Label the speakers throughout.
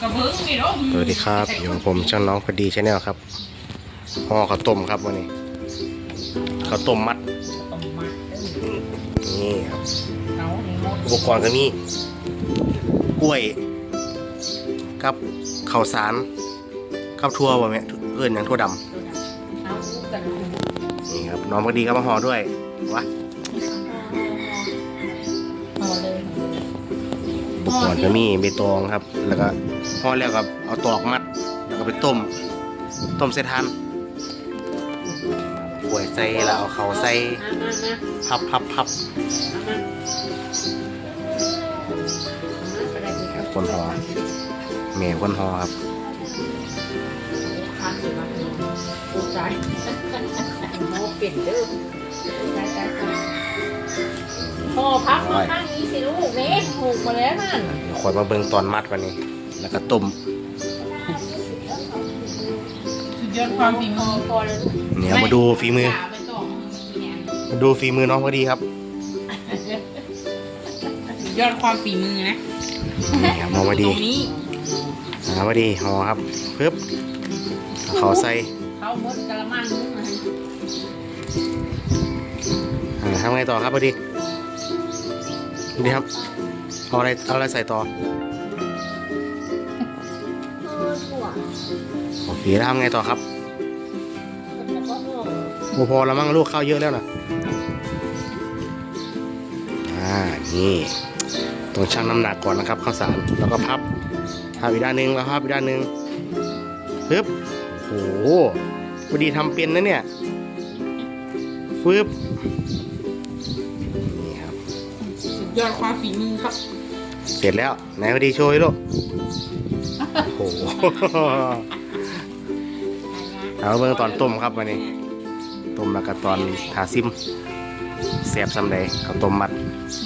Speaker 1: สวัสดีครับ อยู่กับผมช่างน้องพอดีชาแนลครับห่อข้าวต้มครับวันนี้ข้าวต้มมัดนี่ครับ
Speaker 2: อุ
Speaker 1: ปกรณ์ก็มีกล้วยกับข้าวสารกับทั่วบ่แม่เอื่นอย่างทั่วดำนี่ครับน้องพอดีก็มาห่อด้วยวะ ปกรณ์ก็มีใบตองครับ แล้วก็ห่อแล้วก็เอาตอกมัด แล้วก็ไปต้ม ต้มใส่ทานกล้วยใส่แล้วเอาเขาวใส่
Speaker 2: มามามา
Speaker 1: พับพับพับ
Speaker 2: เอามา
Speaker 1: คนห่อแม่คนห่อครับ
Speaker 2: คันอยู่มาปูใจโมเปลี่ยนเด้อใจใจใจพ่อพักมาข้างนี้สิลูกเน่ถูก มาแล้วนั่น
Speaker 1: เดี๋ยวคอยมาเบิ่งตอนมัดวันนี้ แล้วก็ต้ม
Speaker 2: สุดยอดความฝีมือพอเลย
Speaker 1: เนี่ยมาดูฝีมือ
Speaker 2: ไปต่อเนี่ย
Speaker 1: มาดูฝีมือน้องพอดีครับ
Speaker 2: สุดยอดความฝีมือนะ
Speaker 1: นี่ครับน้องพอ
Speaker 2: ต
Speaker 1: ดี
Speaker 2: รงนี้
Speaker 1: น้องพอดีห่อครับปึ๊บเอาเขาใส่
Speaker 2: เขาบดกระมังนึงนะ
Speaker 1: อ่าทำไงต่อครับพอดีดีครับ เอาอะไรเอาอะไรใส่ต่อโอเคแล้วทำไงต่อครับโอ้พอแล้วมั้งลูกข้าวเยอะแล้วนะอ่านี่ต้องชั่งน้ำหนักก่อนนะครับข้าวสารแล้วก็พับพับอีกด้านหนึ่งแล้วพับอีกด้านหนึ่งปึ๊บโอ้โหพอดีทำเป็นนะเนี่ยปึ๊บนี่ครับ
Speaker 2: ยอดความฝีมือครับ
Speaker 1: เสร็จแล้ว ไหนพอดีโชว์ให้ลูกโอ้โหเอาเบิ่งตอนต้มครับวันนี้ ต้มแล้วก็ตอนทาซิมแซ่บซำใดข้าวต้มมัด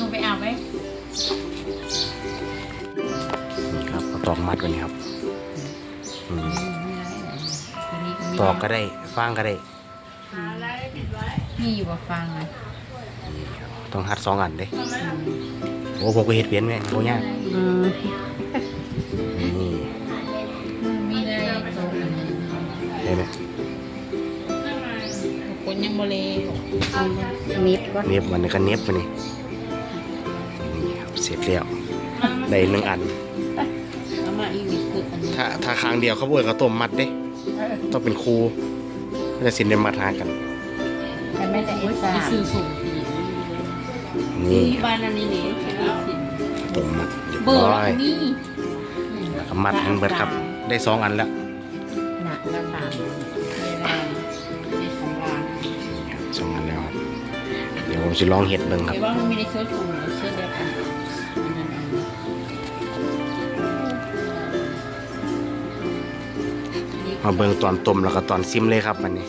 Speaker 2: ลงไปเอาไว้
Speaker 1: นี่ครับข้าวตอกมัดวันนี้ครับอืมตอกก็ได้ฟางก็ได้
Speaker 2: มีอยู่กับฟังอะ
Speaker 1: ต้องหัดสองอันเด้ โอ้ผมก็เห็ดเปลี่ยนแม่งโบยาก
Speaker 2: อืม
Speaker 1: นี่
Speaker 2: มีได้ตัวอันนี้
Speaker 1: เห็นไหม
Speaker 2: คนยังโมเล
Speaker 3: นิดก็
Speaker 1: เน็บวันนี้ก็เน็บวันนี้นี่ครับเสร็จแล้วได้หนึ่งอัน
Speaker 2: เอามาอีกนิดคืออันนี้
Speaker 1: ถ้าถ้าครั้งเดียวเขาบอกข้าวต้มมัดเด้ ต้องเป็นครูก็จะสินเดมัดหากัน
Speaker 3: แต่ไม่ได้
Speaker 2: โอ้ย
Speaker 3: สา
Speaker 2: ไป
Speaker 3: ม
Speaker 2: ซื้อส่ง
Speaker 1: นี่
Speaker 2: บ้านอันนี้นี่
Speaker 1: ต้มมัดเรียบ
Speaker 2: เบอร์
Speaker 1: ร้อย
Speaker 2: นี่
Speaker 1: แล้วก็มัดทั้งเบิดครับ ได้สองอันแล้ว
Speaker 3: หนักละสาม
Speaker 2: ของร้าน
Speaker 1: สองอันแล้วครับเดี๋ยวผมจะลองเห็ดเบิ่งครับ
Speaker 2: แต่ว่ามันม่ได้เชื้อถุงเชื้อเดียวกันอันนั้นอันนี้
Speaker 1: มาเบิ่งตอนต้มแล้วก็ตอนซิมเลยครับมันนี้